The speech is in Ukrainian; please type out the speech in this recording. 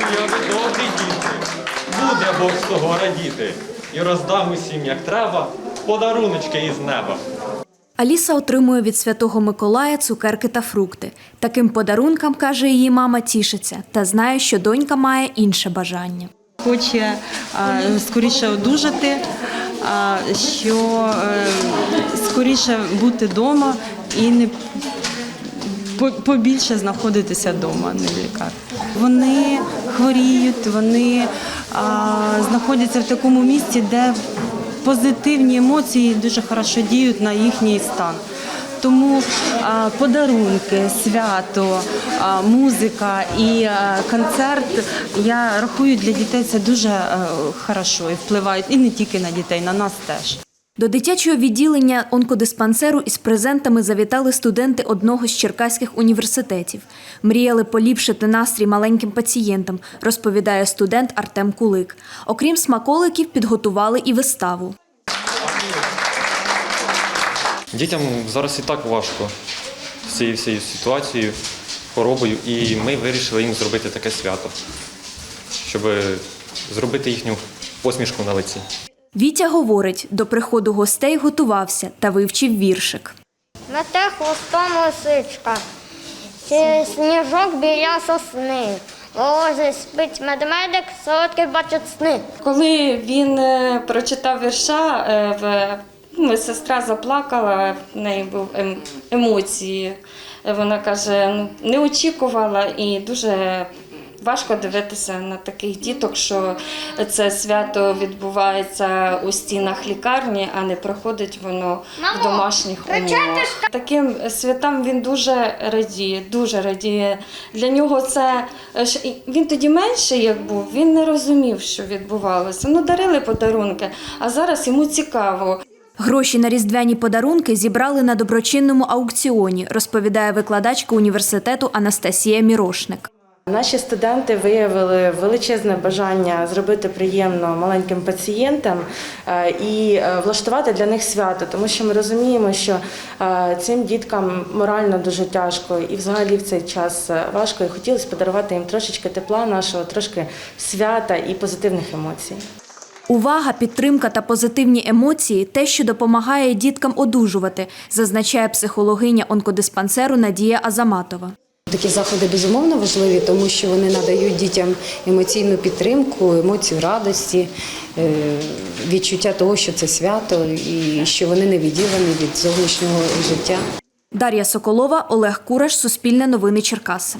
я ви добрі діти. Буде Бог з того радіти. І роздам усім, як треба, подаруночки із неба. Аліса отримує від святого Миколая цукерки та фрукти. Таким подарункам, каже її мама, тішиться та знає, що донька має інше бажання. хоче а, скоріше одужати, а, що е, скоріше бути вдома і не по- побільше знаходитися вдома, не в лікарні. Вони хворіють, вони а, знаходяться в такому місці, де позитивні емоції дуже хорошо діють на їхній стан. Тому а, подарунки, свято, а, музика і а, концерт я рахую для дітей це дуже е, хорошо і впливають і не тільки на дітей, на нас теж. До дитячого відділення онкодиспансеру із презентами завітали студенти одного з черкаських університетів. Мріяли поліпшити настрій маленьким пацієнтам, розповідає студент Артем Кулик. Окрім смаколиків, підготували і виставу. Дітям зараз і так важко з цією всією ситуацією, хворобою, і ми вирішили їм зробити таке свято, щоб зробити їхню посмішку на лиці. Вітя говорить, до приходу гостей готувався та вивчив віршик. Мете хвостом лисичка, сніжок біля сосни. Волозі спить медмедик, солодкий бачить сни. Коли він е, прочитав вірша, е, ну, сестра заплакала, в неї був ем- емоції. Вона каже, ну, не очікувала і дуже важко дивитися на таких діток, що це свято відбувається у стінах лікарні, а не проходить воно в домашніх умовах. Таким святам він дуже радіє, дуже радіє. Для нього це е, ж- він тоді менший, як був, він не розумів, що відбувалося. Ну, дарили подарунки, а зараз йому цікаво. Гроші на різдвяні подарунки зібрали на доброчинному аукціоні, розповідає викладачка університету Анастасія Мірошник. Наші студенти виявили величезне бажання зробити приємно маленьким пацієнтам е, і е, влаштувати для них свято, тому що ми розуміємо, що е, цим діткам морально дуже тяжко і взагалі в цей час важко. І хотілося подарувати їм трошечки тепла нашого, трошки свята і позитивних емоцій. Увага, підтримка та позитивні емоції те, що допомагає діткам одужувати, зазначає психологиня онкодиспансеру Надія Азаматова. Такі заходи безумовно важливі, тому що вони надають дітям емоційну підтримку, емоцію радості, е, відчуття того, що це свято і що вони не відділені від зовнішнього життя. Дар'я Соколова, Олег Кураш, Суспільне новини Черкаси.